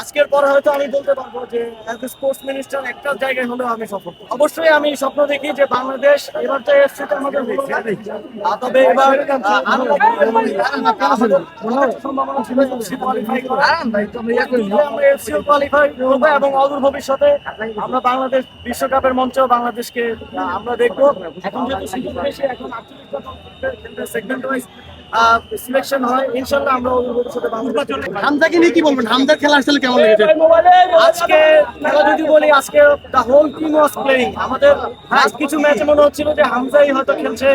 আজকের পর হয়তো আমি বলতে পারব যে অ্যাজ স্পোর্টস মিনিস্টার একটা জায়গায় হলেও আমি সফল। অবশ্যই আমি স্বপ্ন দেখি যে বাংলাদেশ এবার তো এফসিতে আমাদের হলো না। তবে এবার আরও সম্ভাবনা ছিল এফসি কোয়ালিফাই করার আমরা এফসিও কোয়ালিফাই করব এবং অদূর ভবিষ্যতে আমরা বাংলাদেশ বিশ্বকাপের মঞ্চেও বাংলাদেশকে আমরা দেখব। এখন যেহেতু সুযোগ বেশি এখন আটচল্লিশটা সেগমেন্ট ওয়াইজ সিলেকশন হয়। ইনশাল্লাহ আমরা ভবিষ্যতে বাংলাদেশ হামজাকে নিয়ে কি বলবেন? হামজার খেলা আসলে কেমন লেগেছে? আজকে খেলা যদি বলি আজকে the whole team was playing আমাদের ফার্স্ট কিছু ম্যাচে মনে হচ্ছিল যে হামজাই হয়তো খেলছে।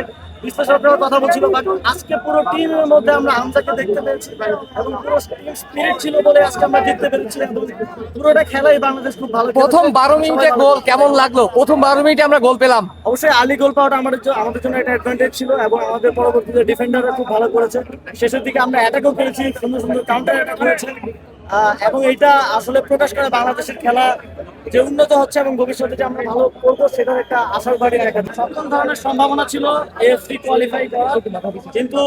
বিশ্লেষকরাও কথা বলছিল বাট আজকে পুরো টিমের মধ্যে আমরা হামজাকে দেখতে পেয়েছি এবং পুরো টিম স্পিরিট ছিল বলে আজকে আমরা জিততে পেরেছি পুরোটা খেলাই বাংলাদেশ খুব ভালো প্রথম বারো মিনিটে গোল কেমন লাগল? প্রথম বারো মিনিটে আমরা গোল পেলাম। অবশ্যই আলী গোল পাওয়াটা আমাদের জন্য আমাদের জন্য একটা অ্যাডভান্টেজ ছিল এবং আমাদের পরবর্তীতে ডিফেন্ডাররা খুব ভালো করেছে। শেষের দিকে আমরা অ্যাটাকও করেছি সুন্দর সুন্দর কাউন্টার অ্যাটাক আহ, এবং এটা আসলে প্রকাশ করে বাংলাদেশের খেলা যে উন্নত হচ্ছে এবং ভবিষ্যতে যে আমরা ভালো করব, সেটার একটা আশার বাড়ি দেখা সপ্তম ধরনের সম্ভাবনা ছিল এএফসি কোয়ালিফাই করার কিন্তু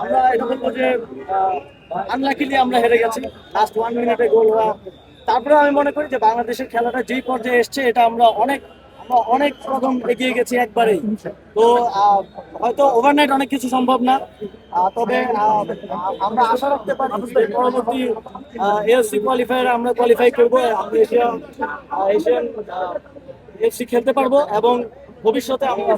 আমরা এটা বলব যে আনলাকিলি আমরা হেরে গেছি। লাস্ট ওয়ান মিনিটে গোল হওয়া। তারপরে আমি মনে করি যে বাংলাদেশের খেলাটা যেই পর্যায়ে এসছে, এটা আমরা অনেক অনেক রকম এগিয়ে গেছি একবারেই। তো হয়তো ওভারনাইট অনেক কিছু সম্ভব না। তবে আমরা আশা রাখতে পারি পরবর্তী এএসসি কোয়ালিফায়ার আমরা কোয়ালিফাই করব আমরা এশিয়া এশিয়ান এফসি খেলতে পারব এবং ভবিষ্যতে আমরা